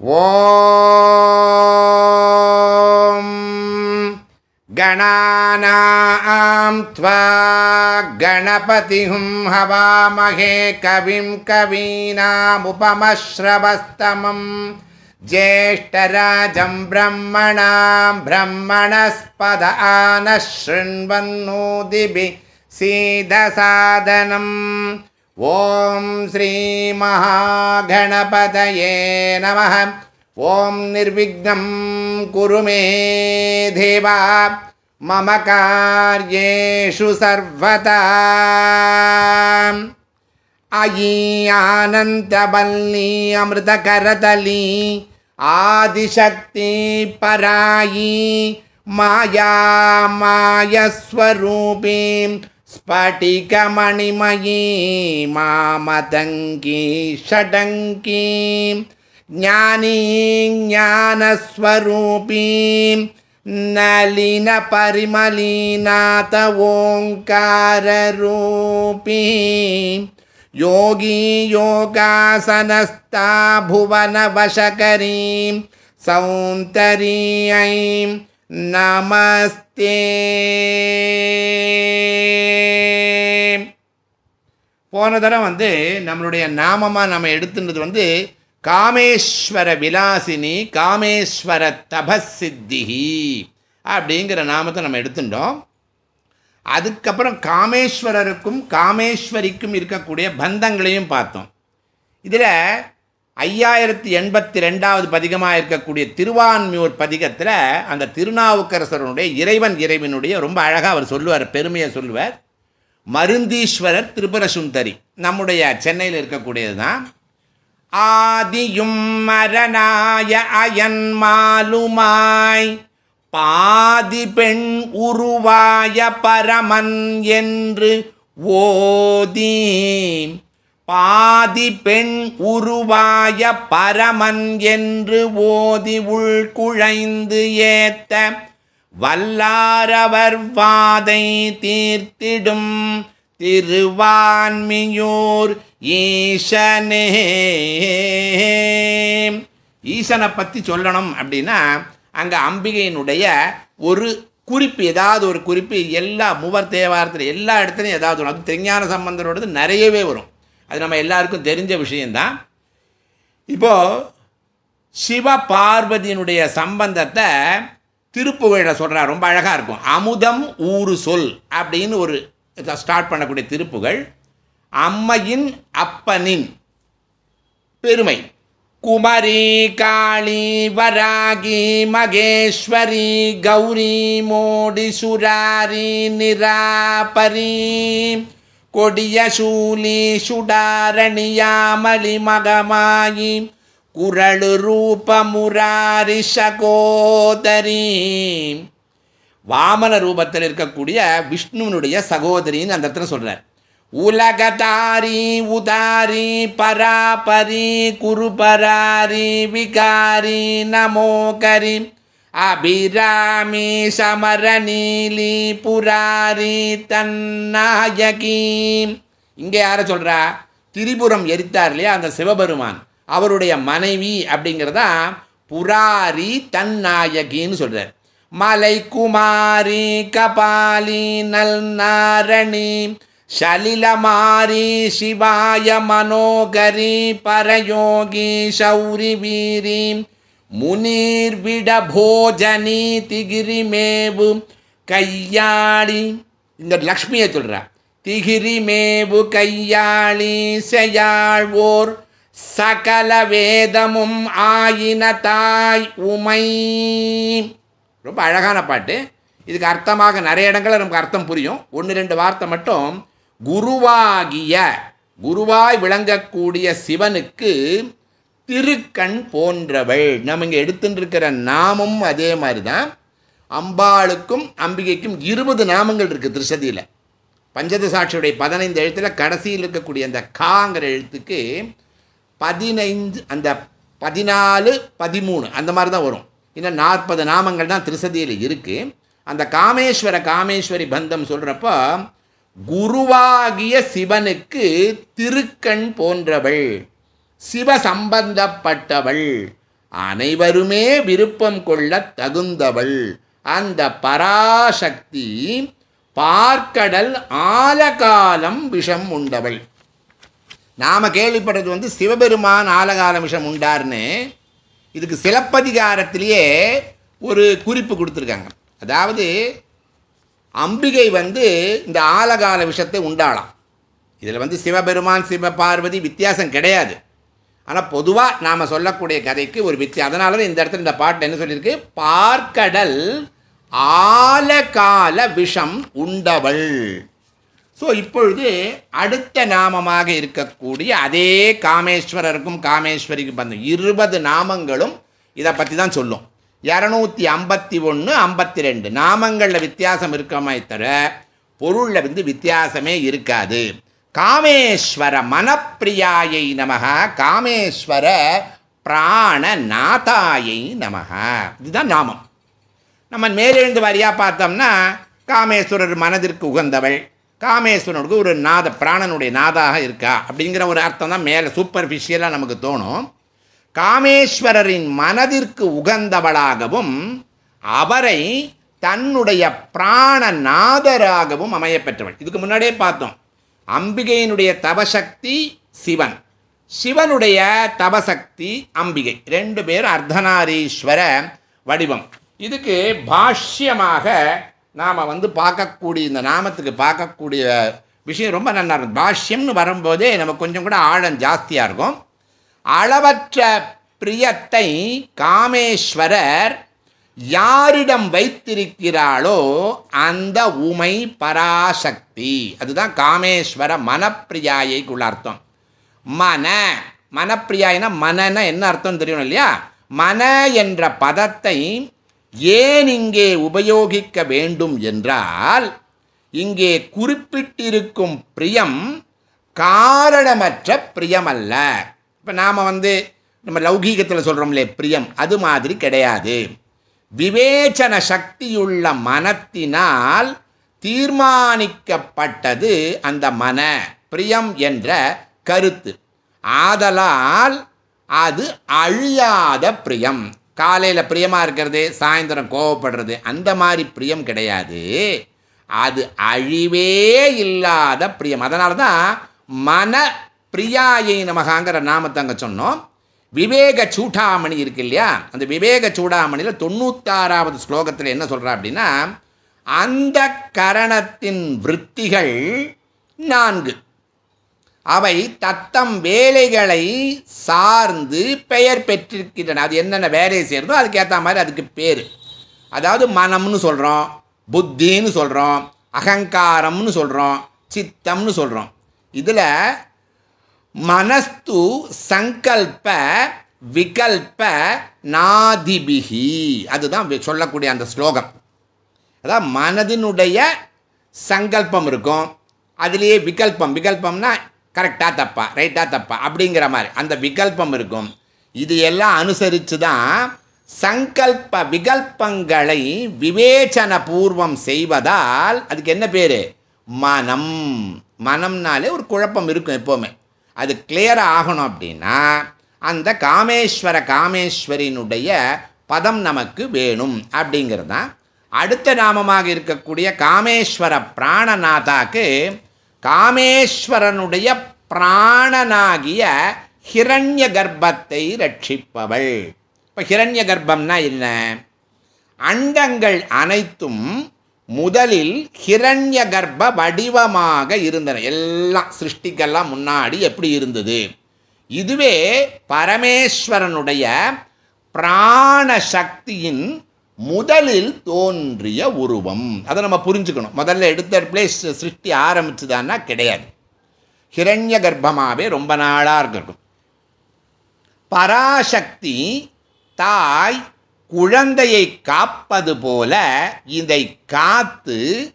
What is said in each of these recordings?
ॐ गणानां त्वा गणपतिं हवामहे कविं कवीनामुपमश्रवस्तमं ज्येष्ठराजं ब्रह्मणां ब्रह्मणस्पद आनः शृण्वन्नोदिभिः सीदसादनम् ॐ श्रीमहागणपतये नमः। ॐ निर्विघ्नं कुरु मे देवा। मम कार्येषु सर्वदा। अयि आनन्दवल्ली अमृतकरतली आदिशक्ति परायी माया मायस्वरूपीं स्फटिकमणिमयी मामतङ्की षडङ्कीं ज्ञानी ज्ञानस्वरूपीं नलिनपरिमलीनाथ ओङ्काररूपी योगी योगासनस्था भुवनवशकरीं सौन्दर्यैं नमस्ते போன தடவை வந்து நம்மளுடைய நாமமாக நம்ம எடுத்துனது வந்து காமேஸ்வர விலாசினி காமேஸ்வர தபசித்திகி அப்படிங்கிற நாமத்தை நம்ம எடுத்துட்டோம். அதுக்கப்புறம் காமேஸ்வரருக்கும் காமேஸ்வரிக்கும் இருக்கக்கூடிய பந்தங்களையும் பார்த்தோம். இதில் ஐயாயிரத்தி எண்பத்தி ரெண்டாவது பதிகமாக இருக்கக்கூடிய திருவான்மியூர் பதிகத்தில் அந்த திருநாவுக்கரசருடைய இறைவன் இறைவனுடைய ரொம்ப அழகாக அவர் சொல்லுவார் பெருமையை சொல்லுவார். மருந்தீஸ்வரர் திரிபுரசுந்தரி. நம்முடைய சென்னையில் இருக்கக்கூடியது தான் ஆதியும் மரணாய அயன் மாலுமாய் பாதி பெண் உருவாய பரமன் என்று ஓதி பாதி பெண் உருவாய பரமன் என்று ஓதி உள்குழைந்து ஏத்த வல்லாரவர் வாதை தீர்த்திடும் திருவான்மியூர் ஈசனே. ஈசனை பற்றி சொல்லணும் அப்படின்னா அங்கே அம்பிகையினுடைய ஒரு குறிப்பு ஏதாவது ஒரு குறிப்பு எல்லா மூவர் தேவாரத்தில் எல்லா இடத்துலையும் ஏதாவது வரும் அது திருஞான சம்பந்தரோடது நிறையவே வரும். அது நம்ம எல்லாருக்கும் தெரிஞ்ச விஷயந்தான் இப்போது சிவ பார்வதியினுடைய சம்பந்தத்தை திருப்புகழில் சொல்கிறார் ரொம்ப அழகாக இருக்கும். அமுதம் ஊறு சொல் அப்படின்னு ஒரு ஸ்டார்ட் பண்ணக்கூடிய திருப்புகள். அம்மையின் அப்பனின் பெருமை. குமரி காளி வராகி மகேஸ்வரி கௌரி மோடி சுராரி நிராபரி கொடிய சூலி சுடாரணியாமலி மகமாயி குரளு ரூபமுராரி சகோதரி. வாமன ரூபத்தில் இருக்கக்கூடிய விஷ்ணுவனுடைய சகோதரின்னு அந்த இடத்துல சொல்கிறார் உலகதாரி உதாரி பராபரி குருபராரி விகாரி நமோகரி அபிராமி சமரநீலி புராரி தன்னாயகி. இங்கே யாரை சொல்கிறா திரிபுரம் எரித்தார் இல்லையா? அந்த சிவபெருமான். அவருடைய மனைவி அப்படிங்கிறதா புராரி தன்னாயகின்னு சொல்கிறார் மலை குமாரி கபாலி நல் நாரணி சலிலமாரி சிவாய மனோகரி பரயோகி சௌரி வீரி முனீர் விட போஜனி திகிரி மேவு கையாளி இங்க லக்ஷ்மியை சொல்றா. திகிரி மேவு கையாளி செய்யாழ்வோர் சகல வேதமும் ஆயின தாய் உமை. ரொம்ப அழகான பாட்டு. இதுக்கு அர்த்தமாக நிறைய இடங்களில் நமக்கு அர்த்தம் புரியும். ஒன்று ரெண்டு வார்த்தை மட்டும். குருவாகிய குருவாய் விளங்கக்கூடிய சிவனுக்கு திருக்கண் போன்றவள். நம்ம இங்கே எடுத்துட்டு இருக்கிற நாமம் அதே மாதிரி தான் அம்பாளுக்கும் அம்பிகைக்கும் இருபது நாமங்கள் இருக்குது திருசதியில் பஞ்சத சாட்சியுடைய பதினைந்து எழுத்தில் கடைசியில் இருக்கக்கூடிய அந்த காங்கிற எழுத்துக்கு பதினைந்து அந்த பதினாலு பதிமூணு அந்த மாதிரி தான் வரும். இன்னும் நாற்பது நாமங்கள் தான் திருசதியில் இருக்குது அந்த காமேஸ்வர காமேஸ்வரி பந்தம் சொல்கிறப்போ குருவாகிய சிவனுக்கு திருக்கண் போன்றவள் சிவ சம்பந்தப்பட்டவள் அனைவருமே விருப்பம் கொள்ள தகுந்தவள். அந்த பராசக்தி பார்க்கடல் ஆலகாலம் விஷம் உண்டவள். நாம் கேள்விப்படுறது வந்து சிவபெருமான் ஆலகால விஷம் உண்டார்னு இதுக்கு சிலப்பதிகாரத்திலேயே ஒரு குறிப்பு கொடுத்துருக்காங்க. அதாவது அம்பிகை வந்து இந்த ஆலகால விஷத்தை உண்டாளாம். இதில் வந்து சிவபெருமான் சிவபார்வதி வித்தியாசம் கிடையாது. ஆனால் பொதுவாக நாம் சொல்லக்கூடிய கதைக்கு ஒரு வித்தியாசம் அதனால தான் இந்த இடத்துல இந்த பாட்டு என்ன சொல்லியிருக்கு? பார்க்கடல் ஆலகால விஷம் உண்டவள். ஸோ இப்பொழுது அடுத்த நாமமாக இருக்கக்கூடிய அதே காமேஸ்வரருக்கும் காமேஸ்வரிக்கும் பந்தம். இருபது நாமங்களும் இதை பற்றி தான் சொல்லும். இரநூத்தி ஐம்பத்தி ஒன்று ஐம்பத்தி ரெண்டு நாமங்களில் வித்தியாசம் இருக்கமே தவிர பொருளில் வந்து வித்தியாசமே இருக்காது. காமேஸ்வர மனப்பிரியாயை நமக காமேஸ்வர பிராணநாதாயை நமக இதுதான் நாமம். நம்ம மேலெழுந்து வாரியாக பார்த்தோம்னா காமேஸ்வரர் மனதிற்கு உகந்தவள். காமேஸ்வரனுக்கு ஒரு நாத பிராணனுடைய நாதாக இருக்கா? அப்படிங்கிற ஒரு அர்த்தம் தான் மேலே சூப்பர்ஃபிஷியலாக நமக்கு தோணும். காமேஸ்வரரின் மனதிற்கு உகந்தவளாகவும் அவரை தன்னுடைய பிராணநாதராகவும் அமைய பெற்றவள் இதுக்கு முன்னாடியே பார்த்தோம். அம்பிகையினுடைய தபசக்தி சிவன். சிவனுடைய தபசக்தி அம்பிகை. ரெண்டு பேரும் அர்த்தநாரீஸ்வர வடிவம். இதுக்கு பாஷ்யமாக நாம் வந்து பார்க்கக்கூடிய இந்த நாமத்துக்கு பார்க்கக்கூடிய விஷயம் ரொம்ப நல்லா இருக்கும். பாஷ்யம்னு வரும்போதே நமக்கு கொஞ்சம் கூட ஆழம் ஜாஸ்தியாக இருக்கும். அளவற்ற பிரியத்தை காமேஸ்வரர் யாரிடம் வைத்திருக்கிறாளோ அந்த உமை பராசக்தி. அதுதான் காமேஸ்வர மனப்பிரியாயைக்குள்ள அர்த்தம். மன மனப்பிரியாயினா மனன என்ன அர்த்தம் தெரியணும் இல்லையா? மன என்ற பதத்தை ஏன் இங்கே உபயோகிக்க வேண்டும் என்றால் இங்கே குறிப்பிட்டிருக்கும் பிரியம் காரணமற்ற பிரியம் அல்ல இப்போ நாம் வந்து நம்ம லௌகீகத்தில் சொல்கிறோம்லே பிரியம் அது மாதிரி கிடையாது. விவேச்சன சக்தியுள்ள மனத்தினால் தீர்மானிக்கப்பட்டது அந்த மன பிரியம் என்ற கருத்து. ஆதலால் அது அழியாத பிரியம். காலையில் பிரியமாக இருக்கிறது சாயந்தரம் கோவப்படுறது அந்த மாதிரி பிரியம் கிடையாது. அது அழிவே இல்லாத பிரியம். அதனால தான் மன பிரியாயை நமகாங்கிற நாமத்தை அங்கே சொன்னோம். விவேக சூடாமணி இருக்கு இல்லையா? அந்த விவேக சூடாமணியில் தொண்ணூத்தாறாவது ஸ்லோகத்தில் என்ன சொல்கிறா அப்படின்னா அந்த கரணத்தின் விற்த்திகள் நான்கு. அவை தத்தம் வேலைகளை சார்ந்து பெயர் பெற்றிருக்கின்றன. அது என்னென்ன வேலையை செய்கிறதோ அதுக்கேற்ற மாதிரி அதுக்கு பேர். அதாவது மனம்னு சொல்கிறோம் புத்தின்னு சொல்கிறோம் அகங்காரம்னு சொல்கிறோம் சித்தம்னு சொல்கிறோம் இதில் மனஸ்து சங்கல்ப விகல்ப நாதிபிகி. அதுதான் சொல்லக்கூடிய அந்த ஸ்லோகம். அதான் மனதினுடைய சங்கல்பம் இருக்கும். அதுலேயே விகல்பம். விகல்பம்னா கரெக்டாக தப்பா ரைட்டாக தப்பா அப்படிங்கிற மாதிரி. அந்த விகல்பம் இருக்கும். இது எல்லாம் அனுசரித்து தான் சங்கல்ப விகல்பங்களை விவேச்சன பூர்வம் செய்வதால் அதுக்கு என்ன பேர்? மனம். மனம்னாலே ஒரு குழப்பம் இருக்கும் எப்போவுமே. அது கிளியர் ஆகணும் அப்படின்னா அந்த காமேஸ்வர காமேஸ்வரினுடைய பதம் நமக்கு வேணும் அப்படிங்கிறது தான் அடுத்த நாமமாக இருக்கக்கூடிய காமேஸ்வர பிராணநாதாக்கு காமேஸ்வரனுடைய பிராணனாகிய ஹிரண்ய கர்ப்பத்தை ரட்சிப்பவள். இப்போ ஹிரண்ய கர்ப்பம்னா என்ன? அண்டங்கள் அனைத்தும் முதலில் ஹிரண்ய கர்ப்ப வடிவமாக இருந்தன. எல்லாம் சிருஷ்டிக்கெல்லாம் முன்னாடி எப்படி இருந்தது? இதுவே பரமேஸ்வரனுடைய பிராண சக்தியின் முதலில் தோன்றிய உருவம். அதை நம்ம புரிஞ்சுக்கணும். முதல்ல எடுத்த பிளேஸ் சிருஷ்டி ஆரம்பிச்சுதான்னா கிடையாது. ஹிரண்ய கர்ப்பமாகவே ரொம்ப நாளாக இருக்கும் பராசக்தி தாய் குழந்தையை காப்பது போல இதை காத்து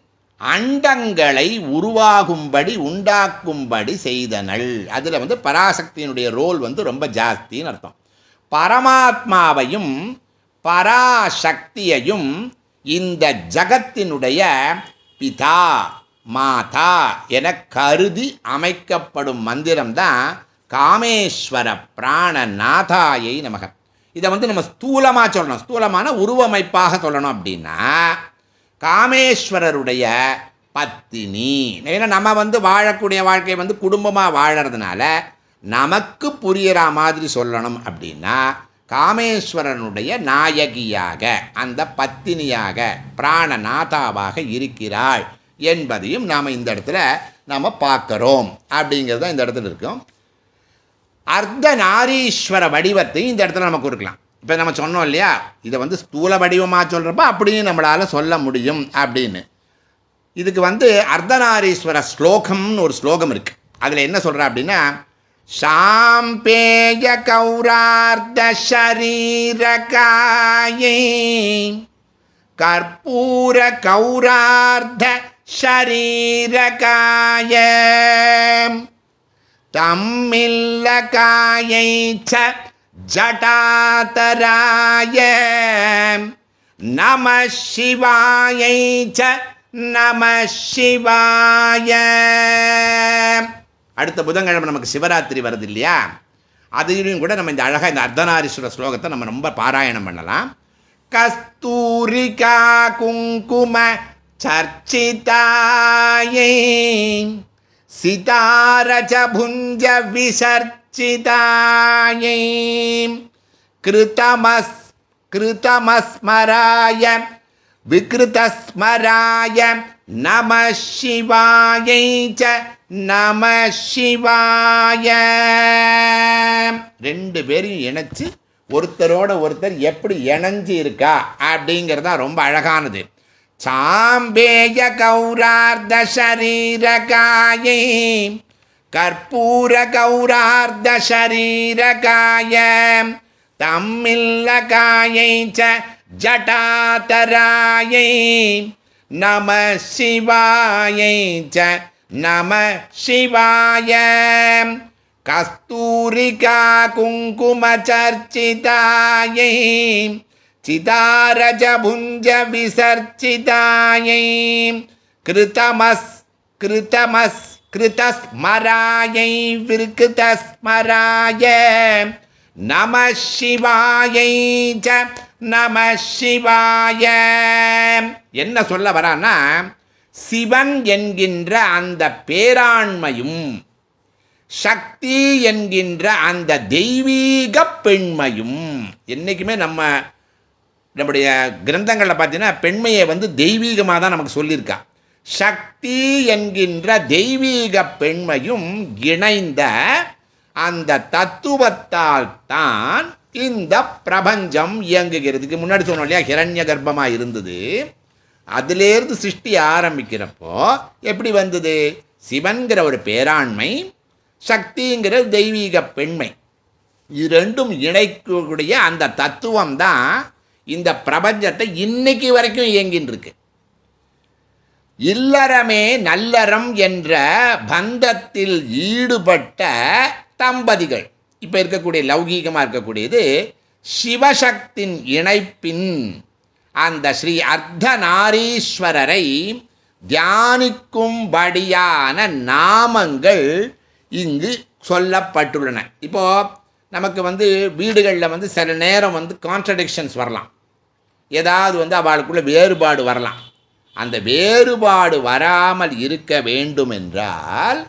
அண்டங்களை உருவாகும்படி உண்டாக்கும்படி செய்தனள். அதில் வந்து பராசக்தியினுடைய ரோல் வந்து ரொம்ப ஜாஸ்தின்னு அர்த்தம். பரமாத்மாவையும் பராசக்தியையும் இந்த ஜகத்தினுடைய பிதா மாதா என கருதி அமைக்கப்படும் மந்திரம்தான் காமேஸ்வர பிராணநாதாயை நமக. இதை வந்து நம்ம ஸ்தூலமாக சொல்லணும். ஸ்தூலமான உருவமைப்பாக சொல்லணும் அப்படின்னா காமேஸ்வரருடைய பத்தினி. ஏன்னா நம்ம வந்து வாழக்கூடிய வாழ்க்கை வந்து குடும்பமாக வாழறதுனால நமக்கு புரியிற மாதிரி சொல்லணும் அப்படின்னா காமேஸ்வரனுடைய நாயகியாக அந்த பத்தினியாக பிராணநாதாவாக இருக்கிறாள் என்பதையும் நாம் இந்த இடத்துல நாம் பார்க்குறோம். அப்படிங்கிறது தான் இந்த இடத்துல இருக்கும். அர்த்த நாரீஸ்வர வடிவத்தையும் இந்த இடத்துல நம்ம கொடுக்கலாம். இப்போ நம்ம சொன்னோம் இல்லையா? இதை வந்து ஸ்தூல வடிவமாக சொல்கிறப்ப அப்படியும் நம்மளால் சொல்ல முடியும் அப்படின்னு. இதுக்கு வந்து அர்த்தநாரீஸ்வர ஸ்லோகம்னு ஒரு ஸ்லோகம் இருக்குது அதில் என்ன சொல்கிறா அப்படின்னா சாம்பேய கௌரார்த்த சரீரகாயை கற்பூர கௌரார்த்த சரீரகாய தம்மில்லகாயை ச ஜட்டாதராய நம அடுத்த புதன்கிழமை நமக்கு சிவராத்திரி வருது இல்லையா அதையும் கூட நம்ம இந்த அழகாக இந்த அர்த்தநாரீஸ்வர ஸ்லோகத்தை நம்ம ரொம்ப பாராயணம் பண்ணலாம். கஸ்தூரிகா குங்கும சர்ச்சிதாயை சிதாரஜபுஞ்ச விசர்ச்சிதாயை கிருதமஸ் கிருதமஸ்மராய விகிருதஸ்மராய நம சிவாயை ச நம சிவாய. ரெண்டு பேரையும் இணைச்சு ஒருத்தரோட ஒருத்தர் எப்படி இணைஞ்சு இருக்கா அப்படிங்கிறது தான் ரொம்ப அழகானது. சாம்பேய கௌரார்த்த சரீரகாயை கற்பூர கௌரார்த்த சரீரகாய தம்மில்லகாயை ச ஜட்டாதராயை நம சிவாயை ச நம சிவாய. கஸ்தூரிகா குங்கும சர்ச்சிதாயை சிதாரஜபுஞ்ச விசர்ச்சிதாயை கிருதமஸ் கிருதமஸ் கிருதஸ்மராயை விருக்கிருதஸ்மராய நம சிவாயை ச நம சிவாய. என்ன சொல்ல வரான்னா சிவன் என்கின்ற அந்த பேராண்மையும் சக்தி என்கின்ற அந்த தெய்வீக பெண்மையும் என்றைக்குமே நம்ம நம்முடைய கிரந்தங்களில் பார்த்தீங்கன்னா பெண்மையை வந்து தெய்வீகமாக தான் நமக்கு சொல்லியிருக்கா. சக்தி என்கின்ற தெய்வீக பெண்மையும் இணைந்த அந்த தத்துவத்தால் தான் இந்த பிரபஞ்சம் இயங்குகிறதுக்கு முன்னாடி சொன்னோம் இல்லையா ஹிரண்ய கர்ப்பமாக இருந்தது அதிலேருந்து சிருஷ்டி ஆரம்பிக்கிறப்போ எப்படி வந்தது? சிவன்கிற ஒரு பேராண்மை சக்திங்கிற தெய்வீக பெண்மை. இது ரெண்டும் இணைக்கக்கூடிய அந்த தத்துவம் தான் இந்த பிரபஞ்சத்தை இன்னைக்கு வரைக்கும் இயங்கின்னு இருக்கு இல்லறமே நல்லறம் என்ற பந்தத்தில் ஈடுபட்ட தம்பதிகள். இப்போ இருக்கக்கூடிய லௌகீகமாக இருக்கக்கூடியது சிவசக்தின் இணைப்பின் அந்த ஸ்ரீ அர்த்தநாரீஸ்வரரை தியானிக்கும்படியான நாமங்கள் இங்கு சொல்லப்பட்டுள்ளன. இப்போ நமக்கு வந்து வீடுகளில் வந்து சில நேரம் வந்து கான்ட்ரடிக்ஷன்ஸ் வரலாம். ஏதாவது வந்து அவளுக்குள்ள வேறுபாடு வரலாம். அந்த வேறுபாடு வராமல் இருக்க வேண்டும் என்றால்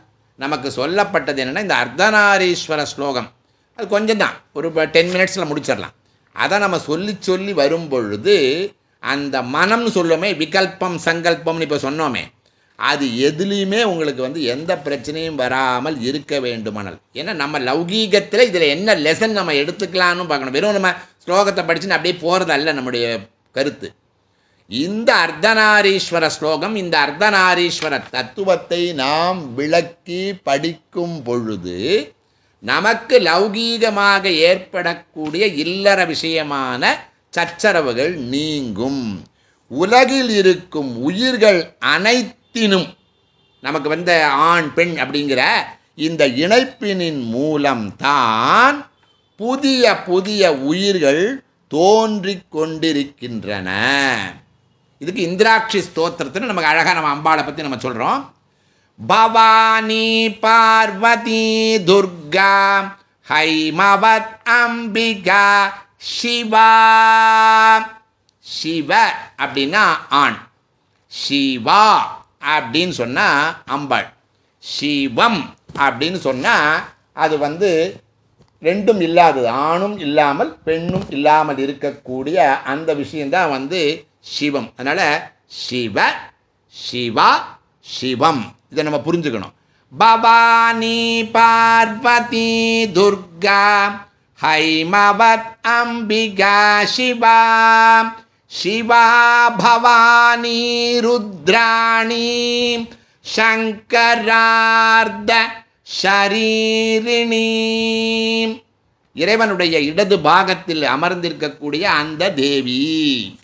நமக்கு சொல்லப்பட்டது என்னென்னா இந்த அர்த்தநாரீஸ்வர ஸ்லோகம். அது கொஞ்சம் தான் ஒரு டென் மினிட்ஸில் முடிச்சிடலாம். அதை நம்ம சொல்லி சொல்லி வரும் பொழுது அந்த மனம்னு சொல்லுவோமே விகல்பம் சங்கல்பம்னு இப்போ சொன்னோமே அது எதுலேயுமே உங்களுக்கு வந்து எந்த பிரச்சனையும் வராமல் இருக்க வேண்டுமானால். ஏன்னா நம்ம லௌகீகத்தில் இதில் என்ன லெசன் நம்ம எடுத்துக்கலாம்னு பார்க்கணும். வெறும் நம்ம ஸ்லோகத்தை படிச்சுன்னு அப்படியே போகிறதல்ல நம்முடைய கருத்து. இந்த அர்த்தநாரீஸ்வர ஸ்லோகம் இந்த அர்த்தநாரீஸ்வர தத்துவத்தை நாம் விளக்கி படிக்கும் பொழுது நமக்கு லௌகீகமாக ஏற்படக்கூடிய இல்லற விஷயமான சச்சரவுகள் நீங்கும். உலகில் இருக்கும் உயிர்கள் அனைத்தினும் நமக்கு வந்த ஆண் பெண் அப்படிங்கிற இந்த இணைப்பினின் மூலம்தான் புதிய புதிய உயிர்கள் தோன்றி கொண்டிருக்கின்றன. இதுக்கு இந்திராட்சி ஸ்தோத்திரத்தில் நமக்கு அழகாக நம்ம அம்பாளை பற்றி நம்ம சொல்கிறோம் பவானி பார்வதி துர்கா ஹைமவத் அம்பிகா சிவா சிவ அப்படின்னா ஆண். சிவா அப்படின்னு சொன்னால் அம்பாள் சிவம் அப்படின்னு சொன்னால் அது வந்து ரெண்டும் இல்லாதது. ஆணும் இல்லாமல் பெண்ணும் இல்லாமல் இருக்கக்கூடிய அந்த விஷயந்தான் வந்து சிவம். அதனால் சிவ சிவா சிவம். இதை நம்ம புரிஞ்சுக்கணும். பவானி பார்வதி துர்கா ஹைமவத் அம்பிகா சிவா சிவா பவானி ருத்ராணி சங்கரார்த்த ஷரீரிணி. இறைவனுடைய இடது பாகத்தில் அமர்ந்திருக்கக்கூடிய அந்த தேவி.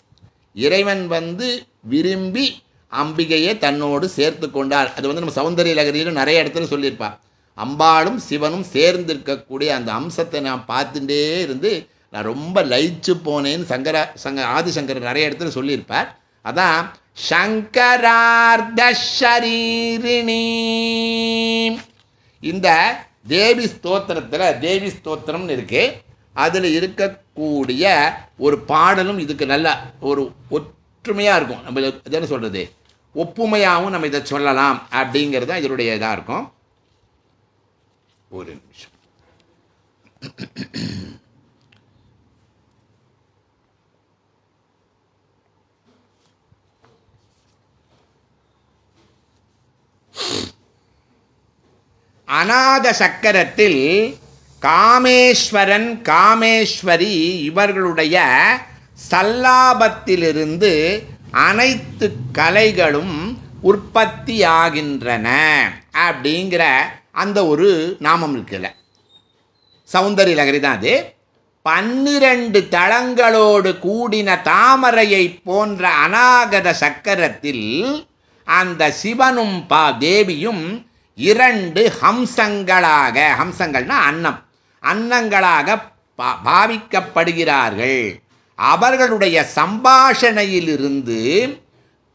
இறைவன் வந்து விரும்பி அம்பிகையை தன்னோடு சேர்த்து கொண்டாள். அது வந்து நம்ம சௌந்தரிய லகரியிலும் நிறைய இடத்துல சொல்லியிருப்பா. அம்பாளும் சிவனும் சேர்ந்து இருக்கக்கூடிய அந்த அம்சத்தை நான் பார்த்துட்டே இருந்து நான் ரொம்ப லயிச்சு போனேன்னு சங்கரா சங்க ஆதிசங்கர் நிறைய இடத்துல சொல்லியிருப்பார். அதான் சங்கரார்த்த ஷரீரிணி இந்த தேவி ஸ்தோத்திரத்தில் தேவி ஸ்தோத்திரம்னு இருக்குது அதில் இருக்கக்கூடிய ஒரு பாடலும் இதுக்கு நல்ல ஒரு ஒற்றுமையாக இருக்கும். நம்ம என்ன சொல்கிறது ஒப்புமையாகவும் நம்ம இதை சொல்லலாம் அப்படிங்கிறது தான் இதனுடைய இதாக இருக்கும். ஒரு நிமிஷம். அநாத சக்கரத்தில் காமேஸ்வரன் காமேஸ்வரி இவர்களுடைய சல்லாபத்திலிருந்து அனைத்து கலைகளும் உற்பத்தியாகின்றன அப்படிங்கிற அந்த ஒரு நாமம் இருக்குல்ல சௌந்தரிய லகரி தான் அது. பன்னிரண்டு தளங்களோடு கூடின தாமரையை போன்ற அநாகத சக்கரத்தில் அந்த சிவனும் பா தேவியும் இரண்டு ஹம்சங்களாக ஹம்சங்கள்னா அன்னம் அன்னங்களாக பா- பாவிக்கப்படுகிறார்கள். அவர்களுடைய சம்பாஷணையிலிருந்து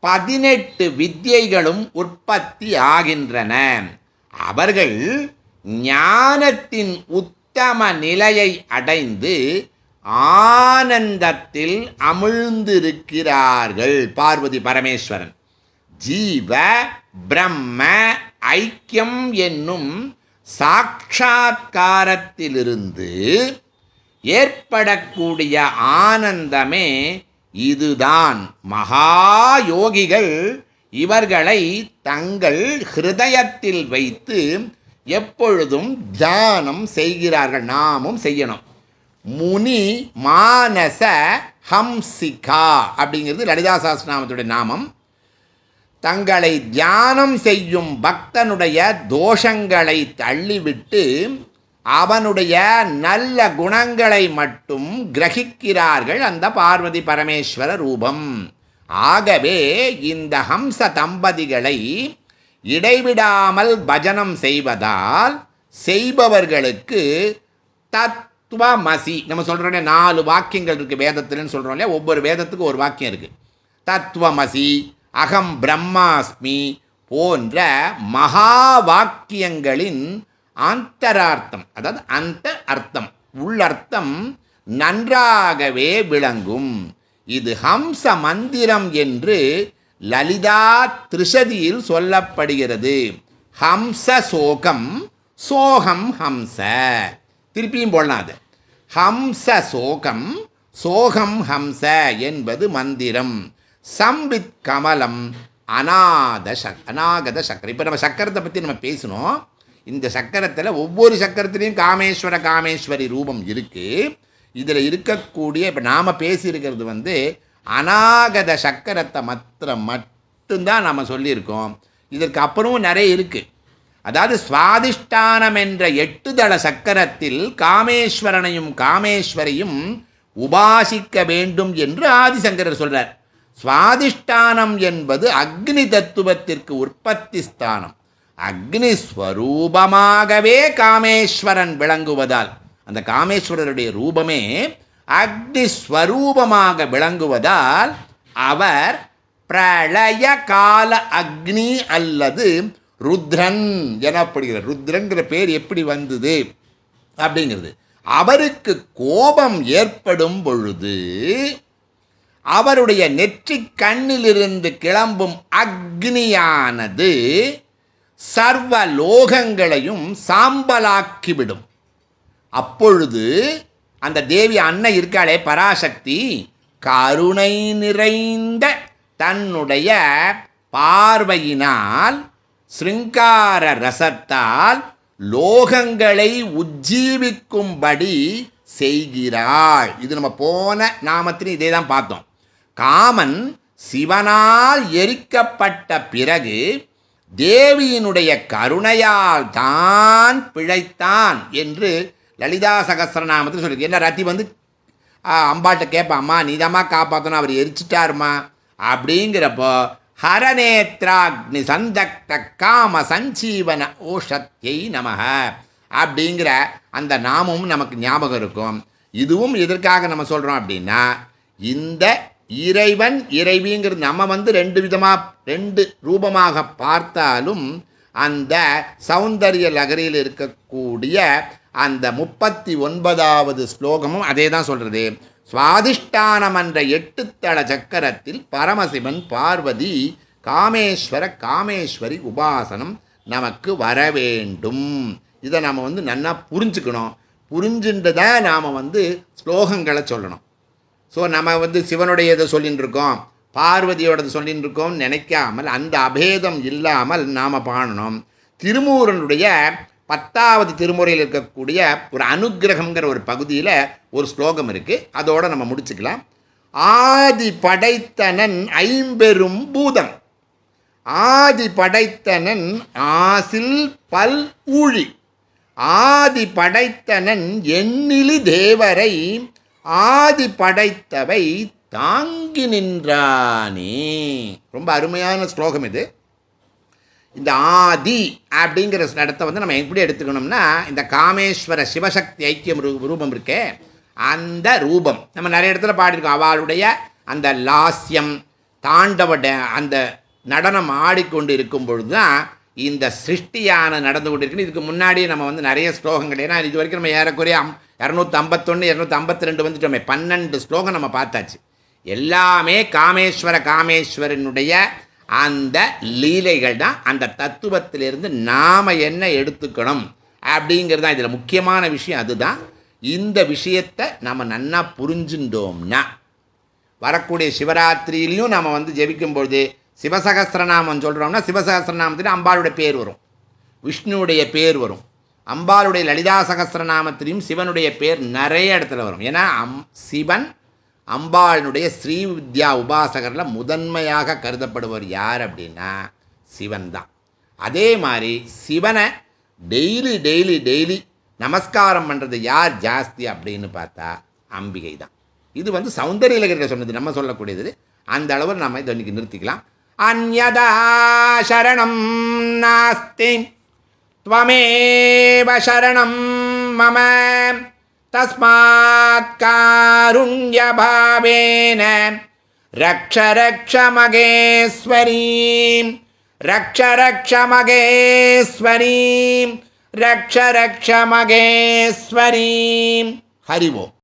பதினெட்டு வித்தியைகளும் உற்பத்தி ஆகின்றன. அவர்கள் ஞானத்தின் உத்தம நிலையை அடைந்து ஆனந்தத்தில் அமிழ்ந்திருக்கிறார்கள் பார்வதி பரமேஸ்வரன். ஜீவ பிரம்ம ஐக்கியம் என்னும் சாட்சாத்காரத்திலிருந்து ஏற்படக்கூடிய ஆனந்தமே இதுதான். மகா யோகிகள் இவர்களை தங்கள் ஹிருதயத்தில் வைத்து எப்பொழுதும் தியானம் செய்கிறார்கள். நாமும் செய்யணும். முனி மானச ஹம்சிகா அப்படிங்கிறது லலிதா சாஸ்திரநாமத்துடைய நாமம். தங்களை தியானம் செய்யும் பக்தனுடைய தோஷங்களை தள்ளிவிட்டு அவனுடைய நல்ல குணங்களை மட்டும் கிரகிக்கிறார்கள் அந்த பார்வதி பரமேஸ்வர ரூபம். ஆகவே இந்த ஹம்ச தம்பதிகளை இடைவிடாமல் பஜனம் செய்வதால் செய்பவர்களுக்கு தத்துவமசி நம்ம சொல்கிறோம் நாலு வாக்கியங்கள் இருக்குது வேதத்துலன்னு சொல்கிறோம் இல்லையா? ஒவ்வொரு வேதத்துக்கும் ஒரு வாக்கியம் இருக்குது தத்துவமசி அகம் பிரம்மாஸ்மி போன்ற மகா வாக்கியங்களின் ஆந்தரார்த்தம் அதாவது அந்த அர்த்தம். உள்ளர்த்தம் நன்றாகவே விளங்கும். இது ஹம்ச மந்திரம் என்று லலிதா திரிஷதியில் சொல்லப்படுகிறது. ஹம்ச சோகம் சோகம் ஹம்ச. திருப்பியும் போடலாம் அது. ஹம்ச சோகம் சோகம் ஹம்ச என்பது மந்திரம். சம்பித் கமலம் அநாத சக் அநாகத சக்கரம். இப்போ நம்ம சக்கரத்தை பற்றி நம்ம பேசணும் இந்த சக்கரத்தில் ஒவ்வொரு சக்கரத்துலேயும் காமேஸ்வர காமேஸ்வரி ரூபம் இருக்குது இதில் இருக்கக்கூடிய இப்போ நாம் பேசியிருக்கிறது வந்து அநாகத சக்கரத்தை மாத்திரம் மட்டும்தான் நாம் சொல்லியிருக்கோம். இதற்கு அப்புறமும் நிறைய இருக்குது அதாவது சுவாதிஷ்டானம் என்ற எட்டு தள சக்கரத்தில் காமேஸ்வரனையும் காமேஸ்வரையும் உபாசிக்க வேண்டும் என்று ஆதிசங்கரர் சொல்கிறார் சுவாதிஷ்டானம் என்பது அக்னி தத்துவத்திற்கு உற்பத்தி ஸ்தானம். அக்னி ஸ்வரூபமாகவே காமேஸ்வரன் விளங்குவதால் அந்த காமேஸ்வரருடைய ரூபமே அக்னி ஸ்வரூபமாக விளங்குவதால் அவர் பிரளய கால அக்னி அல்லது ருத்ரன் எனப்படுகிறார். ருத்ரங்கிற பேர் எப்படி வந்தது அப்படிங்கிறது. அவருக்கு கோபம் ஏற்படும் பொழுது அவருடைய நெற்றி கண்ணிலிருந்து கிளம்பும் அக்னியானது சர்வ லோகங்களையும் சாம்பலாக்கிவிடும். அப்பொழுது அந்த தேவி அன்னை இருக்காளே பராசக்தி கருணை நிறைந்த தன்னுடைய பார்வையினால் ஸ்ருங்கார ரசத்தால் லோகங்களை உஜ்ஜீவிக்கும்படி செய்கிறாள். இது நம்ம போன நாமத்திலும் இதே தான் பார்த்தோம். காமன் சிவனால் எரிக்கப்பட்ட பிறகு தேவியினுடைய கருணையால் தான் பிழைத்தான் என்று லலிதா சகஸ்ரநாமத்தில் சொல்லியிருக்கு என்ன ரத்தி வந்து அம்பாட்ட கேட்பாம்மா நீதாம்மா காப்பாற்றணும் அவர் எரிச்சிட்டாருமா? அப்படிங்கிறப்போ ஹரநேத்ராக்னி சந்தக்த காம சஞ்சீவன ஓஷத்தை நமக அப்படிங்கிற அந்த நாமமும் நமக்கு ஞாபகம் இருக்கும். இதுவும் எதற்காக நம்ம சொல்கிறோம் அப்படின்னா இந்த இறைவன் இறைவிங்கிறது நம்ம வந்து ரெண்டு விதமாக ரெண்டு ரூபமாக பார்த்தாலும் அந்த சௌந்தரிய லகரியில் இருக்கக்கூடிய அந்த முப்பத்தி ஒன்பதாவது ஸ்லோகமும் அதே தான் சொல்கிறது சுவாதிஷ்டானம் என்ற எட்டுத்தள சக்கரத்தில் பரமசிவன் பார்வதி காமேஸ்வர காமேஸ்வரி உபாசனம் நமக்கு வர வேண்டும். இதை நாம் வந்து நல்லா புரிஞ்சுக்கணும். புரிஞ்சுட்டு தான் நாம் வந்து ஸ்லோகங்களை சொல்லணும். ஸோ நம்ம வந்து சிவனுடைய இதை சொல்லின்னு இருக்கோம் பார்வதியோடது சொல்லின்னு இருக்கோம் நினைக்காமல் அந்த அபேதம் இல்லாமல் நாம் பாடணும். திருமூரனுடைய பத்தாவது திருமுறையில் இருக்கக்கூடிய ஒரு அனுக்கிரகம்ங்கிற ஒரு பகுதியில் ஒரு ஸ்லோகம் இருக்குது அதோடு நம்ம முடிச்சுக்கலாம். ஆதி படைத்தனன் ஐம்பெரும் பூதம். ஆதி படைத்தனன் ஆசில் பல் ஊழி. ஆதி படைத்தனன் எண்ணிலி தேவரை ஆதி படைத்தவை தாங்கி நின்றானே. ரொம்ப அருமையான ஸ்லோகம் இது. இந்த ஆதி அப்படிங்கிற இடத்த வந்து நம்ம எப்படி எடுத்துக்கணும்னா இந்த காமேஸ்வர சிவசக்தி ஐக்கியம் ரூ- ரூபம் இருக்கே அந்த ரூபம். நம்ம நிறைய இடத்துல பாடியிருக்கோம். அவளுடைய அந்த லாஸ்யம் தாண்டவ ட- அந்த நடனம் ஆடிக்கொண்டு இருக்கும் பொழுது தான் இந்த சிருஷ்டியான நடந்து கொண்டு இதுக்கு முன்னாடி நம்ம வந்து நிறைய ஸ்லோகங்கள். ஏன்னா இது வரைக்கும் நம்ம ஏறக்குறைய அம் இரநூத்தி ஐம்பத்தொன்று இரநூத்தி ஐம்பத்தி ரெண்டு வந்துட்டோமே. பன்னெண்டு ஸ்லோகம் நம்ம பார்த்தாச்சு. எல்லாமே காமேஸ்வர காமேஸ்வரனுடைய அந்த லீலைகள் தான். அந்த தத்துவத்திலிருந்து நாம் என்ன எடுத்துக்கணும் அப்படிங்கிறது தான் இதில் முக்கியமான விஷயம். அதுதான் இந்த விஷயத்தை நம்ம நன்னா புரிஞ்சுட்டோம்னா வரக்கூடிய சிவராத்திரியிலையும் நம்ம வந்து ஜெபிக்கும்பொழுது சிவசகஸ்ரநாமம் சொல்கிறோம்னா சிவசகஸ்ரநாமத்தில் அம்பாளுடைய பேர் வரும். விஷ்ணுவுடைய பேர் வரும். அம்பாளுடைய லலிதா சகஸ்ரநாமத்திலையும் சிவனுடைய பேர் நிறைய இடத்துல வரும். ஏன்னா அம் சிவன் அம்பாளினுடைய ஸ்ரீ வித்யா உபாசகரில் முதன்மையாக கருதப்படுவர் யார் அப்படின்னா சிவன் தான். அதே மாதிரி சிவனை டெய்லி டெய்லி டெய்லி நமஸ்காரம் பண்ணுறது யார் ஜாஸ்தி அப்படின்னு பார்த்தா அம்பிகை தான். இது வந்து சௌந்தரிய இலக்கியத்தில் சொன்னது. நம்ம சொல்லக்கூடியது. அந்த அளவில் நம்ம இதை இன்றைக்கி நிறுத்திக்கலாம். अन्यदा शरणं नास्ति। त्वमेव शरणं मम। तस्मात् कारुण्यभावेन रक्ष रक्ष मगेश्वरीं रक्ष रक्ष तस्मात्कारुण्यभावेन रक्ष रक्षरक्षमगेश्वरीं रक्षरक्षमगेश्वरीं हरिवो